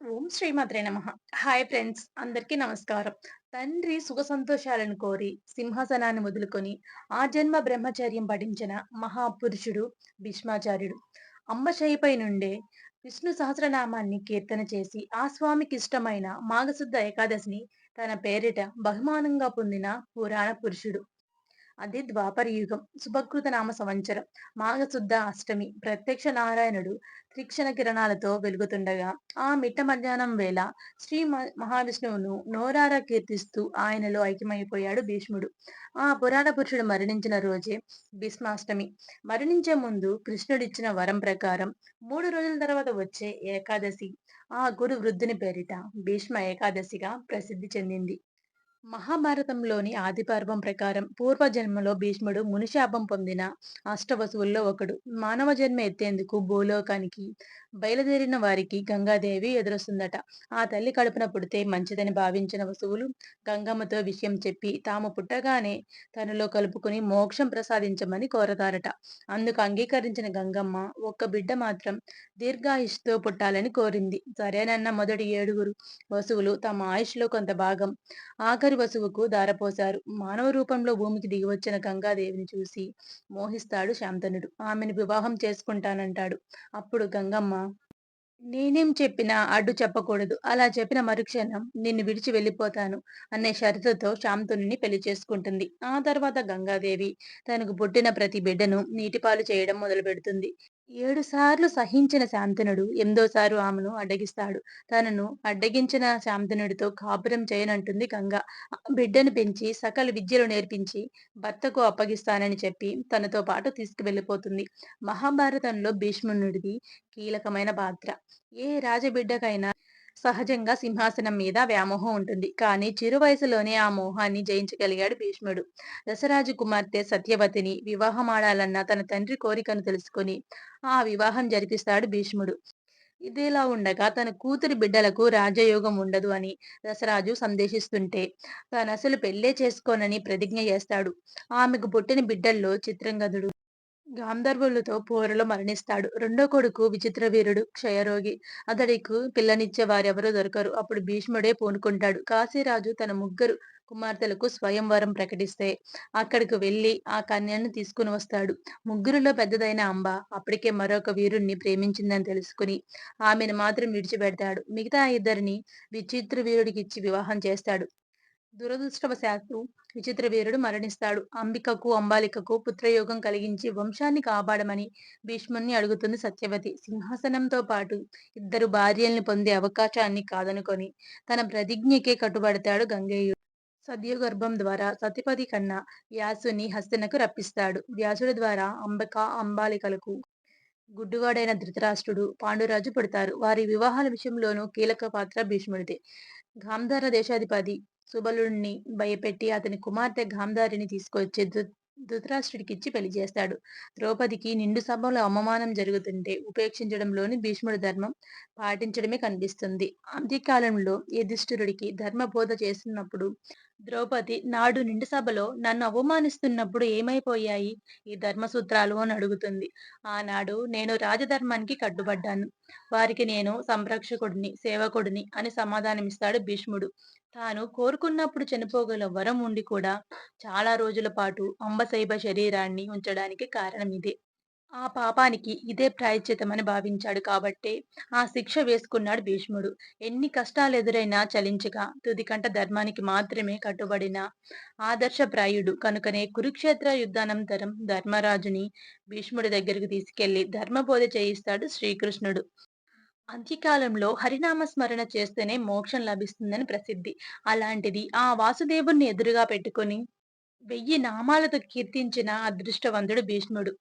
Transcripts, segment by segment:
ఓం శ్రీమాత్రే నమ. Hi friends అందరికీ నమస్కారం. తండ్రి సుఖ సంతోషాలను కోరి సింహాసనాన్ని వదులుకొని ఆ జన్మ బ్రహ్మచర్యం పఠించిన మహాపురుషుడు భీష్మాచార్యుడు. అమ్మ నుండే విష్ణు సహస్రనామాన్ని కీర్తన చేసి ఆ స్వామికి ఇష్టమైన మాఘశుద్ధ ఏకాదశిని తన పేరిట బహుమానంగా పొందిన పురాణ పురుషుడు. అది ద్వాపర యుగం. శుభకృత నామ సంవత్సరం. మాఘశుద్ధ అష్టమి. ప్రత్యక్ష నారాయణుడు త్రిక్షణ కిరణాలతో వెలుగుతుండగా ఆ మిట్ట మధ్యాహ్నం వేళ శ్రీ మహావిష్ణువును నోరారా కీర్తిస్తూ ఆయనలో ఐక్యమైపోయాడు భీష్ముడు. ఆ పురాణ పురుషుడు మరణించిన రోజే భీష్మాష్టమి. మరణించే ముందు కృష్ణుడిచ్చిన వరం ప్రకారం మూడు రోజుల తర్వాత వచ్చే ఏకాదశి. ఆ గురు వృద్ధుని పేరిట భీష్మ ఏకాదశిగా ప్రసిద్ధి చెందింది. మహాభారతంలోని ఆదిపర్వం ప్రకారం పూర్వజన్మలో భీష్ముడు మునిశాపం పొందిన అష్టవసువుల్లో ఒకడు. మానవ జన్మ ఎత్తేందుకు భూలోకానికి బయలుదేరిన వారికి గంగాదేవి ఎదురొస్తుందట. ఆ తల్లి కడుపున పుడితే మంచిదని భావించిన వసువులు గంగమ్మతో విషయం చెప్పి తాము పుట్టగానే తనలో కలుపుకుని మోక్షం ప్రసాదించమని కోరతారట. అందుకు అంగీకరించిన గంగమ్మ ఒక్క బిడ్డ మాత్రం దీర్ఘాయుష్తో పుట్టాలని కోరింది. సరేనన్న మొదటి ఏడుగురు వసువులు తమ ఆయుష్లో కొంత భాగం ఆఖరి చివరి వసువుకు దారపోశారు. మానవ రూపంలో భూమికి దిగివచ్చిన గంగాదేవిని చూసి మోహిస్తాడు శాంతనుడు. ఆమెను వివాహం చేసుకుంటానంటాడు. అప్పుడు గంగమ్మ నేనేం చెప్పినా అడ్డు చెప్పకూడదు. అలా చెప్పిన మరుక్షణం నిన్ను విడిచి వెళ్ళిపోతాను అనే షరతుతో శాంతుని పెళ్ళి చేసుకుంటుంది. ఆ తర్వాత గంగాదేవి తనకు పుట్టిన ప్రతి బిడ్డను నీటిపాలు చేయడం మొదలు పెడుతుంది ఏడు సార్లు సహించిన శాంతనుడు ఎందోసారు ఆమెను అడ్డగిస్తాడు. తనను అడ్డగించిన శాంతనుడితో కాపురం చేయనంటుంది గంగ. బిడ్డను పెంచి సకల విద్యలు నేర్పించి భర్తకు అప్పగిస్తానని చెప్పి తనతో పాటు తీసుకువెళ్ళిపోతుంది. మహాభారతంలో భీష్మునుడిది కీలకమైన పాత్ర. ఏ రాజబిడ్డకైనా సహజంగా సింహాసనం మీద వ్యామోహం ఉంటుంది. కానీ చిరు వయసులోనే ఆ మోహాన్ని జయించగలిగాడు భీష్ముడు. దశరాజు కుమార్తె సత్యవతిని వివాహమాడాలన్న తన తండ్రి కోరికను తెలుసుకుని ఆ వివాహం జరిపిస్తాడు భీష్ముడు. ఇదిలా ఉండగా తన కూతురి బిడ్డలకు రాజయోగం ఉండదు అని దశరాజు సందేశిస్తుంటే తన అసలు పెళ్ళే చేసుకోనని ప్రతిజ్ఞ చేస్తాడు. ఆమెకు పుట్టిన బిడ్డల్లో చిత్రంగదుడు గాంధర్వులతో పోరులో మరణిస్తాడు. రెండో కొడుకు విచిత్ర వీరుడు క్షయరోగి. అతడికి పిల్లనిచ్చే వారెవరూ దొరకరు. అప్పుడు భీష్ముడే పూనుకుంటాడు. కాశీరాజు తన ముగ్గురు కుమార్తెలకు స్వయంవరం ప్రకటిస్తే అక్కడికి వెళ్ళి ఆ కన్యను తీసుకుని వస్తాడు. ముగ్గురులో పెద్దదైన అంబ అప్పటికే మరొక వీరుణ్ణి ప్రేమించిందని తెలుసుకుని ఆమెను మాత్రం విడిచిపెడతాడు. మిగతా ఇద్దరిని విచిత్ర వీరుడికి ఇచ్చి వివాహం చేస్తాడు. దురదృష్టవశాత్తు విచిత్ర వీరుడు మరణిస్తాడు. అంబికకు అంబాలికకు పుత్రయోగం కలిగించి వంశాన్ని కాపాడమని భీష్ముణ్ణి అడుగుతుంది సత్యవతి. సింహాసనంతో పాటు ఇద్దరు భార్యల్ని పొందే అవకాశాన్ని కాదనుకొని తన ప్రతిజ్ఞకే కట్టుబడతాడు గంగేయుడు. సద్యగర్భం ద్వారా సతిపతి కన్నా వ్యాసుని హస్తనకు రప్పిస్తాడు. వ్యాసుడి ద్వారా అంబిక అంబాలికలకు గుడ్డువాడైన ధృతరాష్ట్రుడు పాండురాజు పుడతారు. వారి వివాహాల విషయంలోనూ కీలక పాత్ర భీష్ముడిదే. గాంధార దేశాధిపతి సుబలుణ్ణి భయపెట్టి అతని కుమార్తె గాంధారిని తీసుకొచ్చి ధృతరాష్ట్రుడికిచ్చి పెళ్ళి చేస్తాడు. ద్రౌపదికి నిండు సభలో అవమానం జరుగుతుంటే ఉపేక్షించడంలోని భీష్ముడి ధర్మం పాటించడమే కనిపిస్తుంది. అంత్యకాలంలో యుధిష్ఠిరుడికి ధర్మబోధ చేస్తున్నప్పుడు ద్రౌపది నాడు నిండు సభలో నన్ను అవమానిస్తున్నప్పుడు ఏమైపోయాయి? ఈ ధర్మసూత్రాలు అని అడుగుతుంది. ఆనాడు నేను రాజధర్మానికి కట్టుబడ్డాను. వారికి నేను సంరక్షకుడిని సేవకుడిని అని సమాధానమిస్తాడు భీష్ముడు. తాను కోరుకున్నప్పుడు చనిపోగల వరం ఉండి కూడా చాలా రోజుల పాటు అంబశైబ శరీరాన్ని ఉంచడానికి కారణం ఇదే. ఆ పాపానికి ఇదే ప్రాయశ్చితమని భావించాడు కాబట్టే ఆ శిక్ష వేసుకున్నాడు భీష్ముడు. ఎన్ని కష్టాలు ఎదురైనా చలించగా తుదికంట ధర్మానికి మాత్రమే కట్టుబడిన ఆదర్శప్రాయుడు కనుకనే కురుక్షేత్ర యుద్ధానంతరం ధర్మరాజుని భీష్ముడి దగ్గరకు తీసుకెళ్ళి ధర్మబోధ చేయిస్తాడు శ్రీకృష్ణుడు. అంత్యకాలంలో హరినామ స్మరణ చేస్తేనే మోక్షం లభిస్తుందని ప్రసిద్ధి. అలాంటిది ఆ వాసుదేవుణ్ణి ఎదురుగా పెట్టుకుని వెయ్యి నామాలతో కీర్తించిన అదృష్టవంతుడు భీష్ముడు.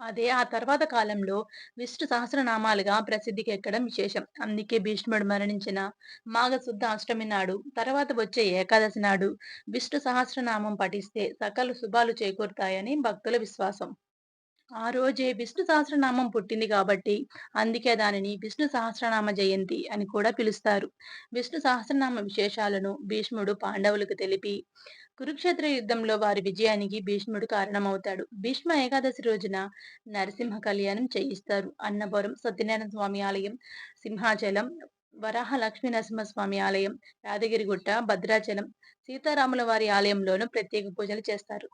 అదే ఆ తర్వాత కాలంలో విష్ణు సహస్రనామాలుగా ప్రసిద్ధికి ఎక్కడం విశేషం. అందుకే భీష్ముడు మరణించిన మాఘశుద్ధ అష్టమి నాడు తర్వాత వచ్చే ఏకాదశి నాడు విష్ణు సహస్రనామం పఠిస్తే సకల శుభాలు చేకూరుతాయని భక్తుల విశ్వాసం. ఆ రోజే విష్ణు సహస్రనామం పుట్టింది కాబట్టి అందుకే దానిని విష్ణు సహస్రనామ జయంతి అని కూడా పిలుస్తారు. విష్ణు సహస్రనామ విశేషాలను భీష్ముడు పాండవులకు తెలిపి కురుక్షేత్ర యుద్ధంలో వారి విజయానికి భీష్ముడు కారణమవుతాడు. భీష్మ ఏకాదశి రోజున నరసింహ కళ్యాణం చేయిస్తారు. అన్నవరం సత్యనారాయణ స్వామి ఆలయం సింహాచలం వరాహ లక్ష్మీ నరసింహస్వామి ఆలయం, యాదగిరిగుట్ట, భద్రాచలం, సీతారాముల వారి ఆలయంలోనూ ప్రత్యేక పూజలు చేస్తారు.